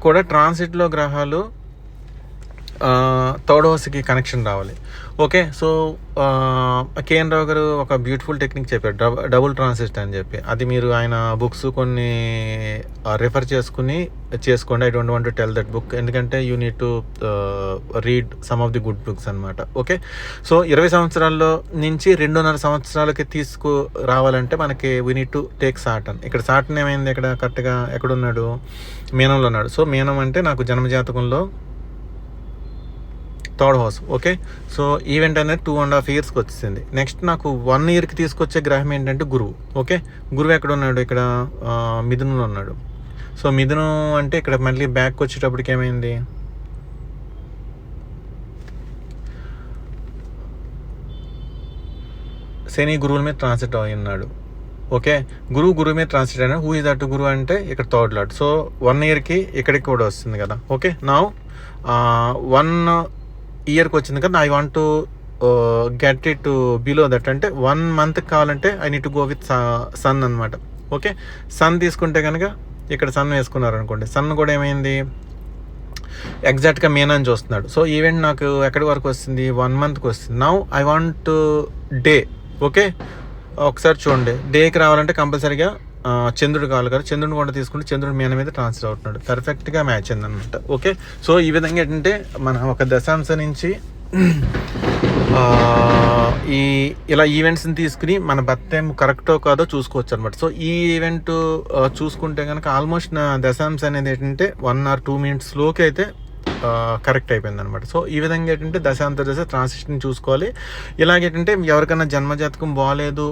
కూడా ట్రాన్సిట్లో గ్రహాలు థర్డ్ హౌస్కి కనెక్షన్ రావాలి. ఓకే సో కేఎన్ రావు గారు ఒక బ్యూటిఫుల్ టెక్నిక్ చెప్పారు. డబ డబుల్ ట్రాన్సిస్ట్ అని చెప్పి. అది మీరు ఆయన బుక్స్ కొన్ని రిఫర్ చేసుకుని చేసుకోండి. I don't want to tell that book ఎందుకంటే you need to read some of the good books అనమాట ఓకే సో ఇరవై సంవత్సరాల్లో నుంచి రెండున్నర సంవత్సరాలకి తీసుకు రావాలంటే మనకి we need to take Saturn ఇక్కడ సాటన్ ఏమైంది? ఇక్కడ కరెక్ట్గా ఎక్కడున్నాడు? మీనంలో ఉన్నాడు. సో మీనం అంటే నాకు జన్మజాతకంలో third house okay? So event అనేది టూ అండ్ హాఫ్ ఇయర్స్కి వచ్చింది నెక్స్ట్ నాకు వన్ ఇయర్కి తీసుకొచ్చే గ్రహం ఏంటంటే గురువు ఓకే? గురువు ఎక్కడ ఉన్నాడు? ఇక్కడ ఆ, మిథునంలో ఉన్నాడు. సో మిథునం అంటే ఇక్కడ మళ్ళీ బ్యాక్ వచ్చేటప్పటికి ఏమైంది? శని గురువుల మీద ట్రాన్సిట్ అయి ఉన్నాడు ఓకే? గురువు గురువు మీద ట్రాన్సిట్ అయినా హూ ఇస్ దట్ గురువు అంటే ఇక్కడ థర్డ్ లాట్ సో వన్ ఇయర్కి ఇక్కడికి కూడా వస్తుంది కదా ఓకే? నా వన్ ఇయర్కి వచ్చింది కదా I want to get it below that అంటే వన్ మంత్ కావాలంటే I need go with sun అనమాట ఓకే సన్ తీసుకుంటే కనుక ఇక్కడ సన్ వేసుకున్నారు అనుకోండి సన్ కూడా ఏమైంది? ఎగ్జాక్ట్గా మేనని చూస్తున్నాడు. సో ఈవెంట్ నాకు ఎక్కడి వరకు వస్తుంది? వన్ మంత్కి వస్తుంది. Now I want day okay ఒకసారి చూడండి. డేకి రావాలంటే కంపల్సరీగా చంద్రుడు కావాలి కదా. చంద్రుడిని కూడా తీసుకుంటే చంద్రుడు మీన మీద ట్రాన్స్ఫర్ అవుతున్నాడు. పర్ఫెక్ట్గా మ్యాచ్ అయింది అనమాట ఓకే సో ఈ విధంగా ఏంటంటే మన ఒక దశాంశ నుంచి ఈ ఇలా ఈవెంట్స్ని తీసుకుని మన బర్త్ టైం కరెక్టో కాదో చూసుకోవచ్చు అనమాట సో ఈ ఈవెంట్ చూసుకుంటే కనుక ఆల్మోస్ట్ నా దశాంశ అనేది ఏంటంటే వన్ ఆర్ టూ మినిట్స్లోకి అయితే కరెక్ట్ అయిపోయింది అనమాట సో ఈ విధంగా ఏంటంటే దశాంతర దశ ట్రాన్సిషన్ చూసుకోవాలి. ఇలాగేంటంటే ఎవరికైనా జన్మజాతకం బాగాలేదు